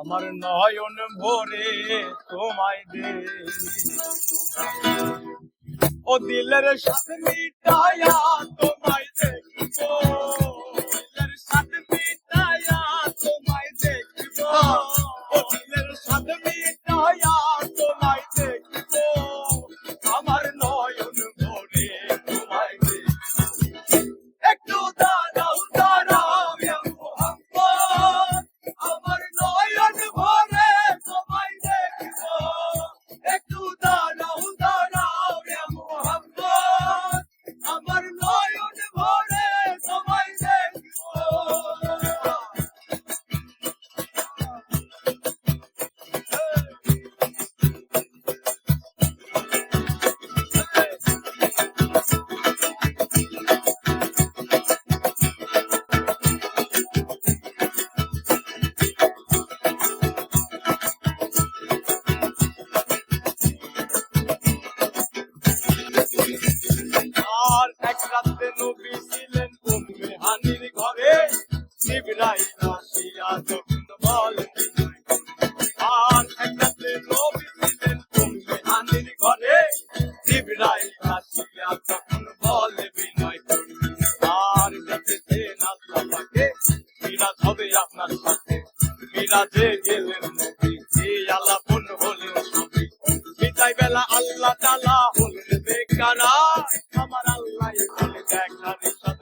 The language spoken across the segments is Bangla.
আমার নয়ন ভরে তোমায় দে ও দিলের সাথে মিটায়া তোমায় দেখিব। মিরাজ হবে আপনার সাথে। মিরাজে গেলেন নবী এই আলাপন হলেন সবই বিদায় বেলা আল্লাহ তালা হলেন বেকারা আমার আল্লাহ বলে দেখা সাথে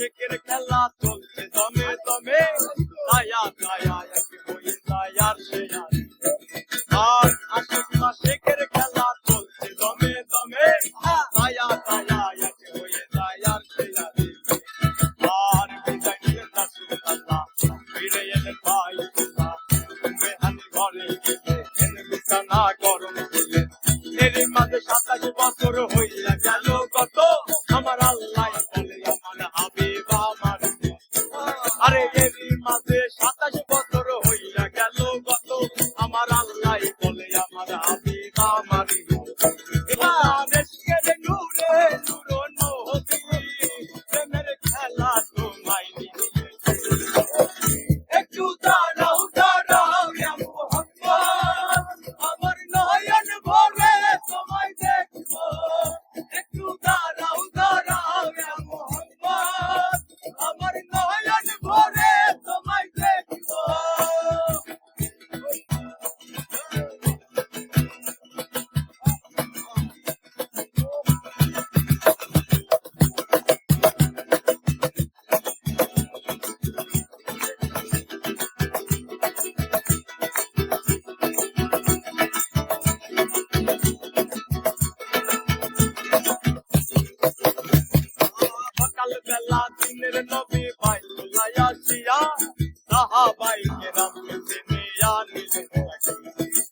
çeker kella tolli dome dome Dayan dayan ki boyunda yar şey yar Lan aşkına şeker kella tolli dome dome Dayan dayan ki boyunda yar şey yar Var bir de bir nasıl Allah Bir yerin payı kısa Ve hani var ilgisi Benim sana kor মাঝে সাতাশ বছর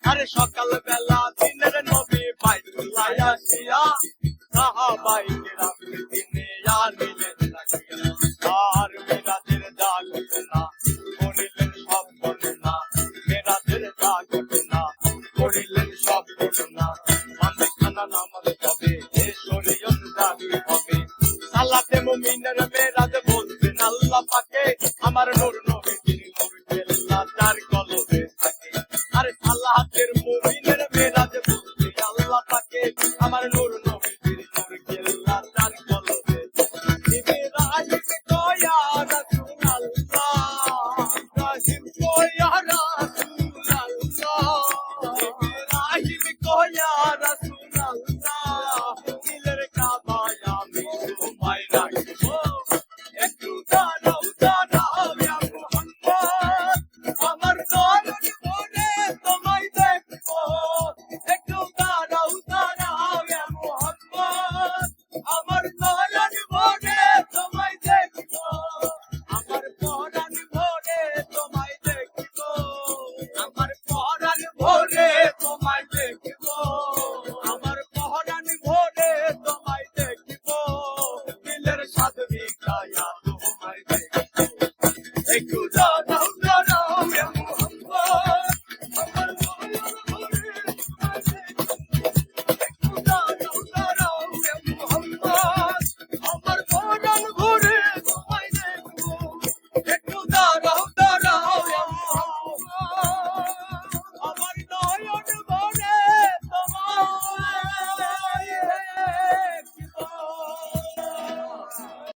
আরে সকাল বেলা দিনের নবী বাইতুল্লাহ আসিয়া সাহাবাইকে রাখলে দিনে আনিলেন আর মেরাদের যা ঘটনা করিলেন সব ঘটনা মেরাদের যা ঘটনা করিলেন সব ঘটনা। মানে খানা নামাজ হবে এ শরীয়ত দাবি হবে। সালাতে মুমিনের মেরাজ বলতেন আল্লাহ পাকে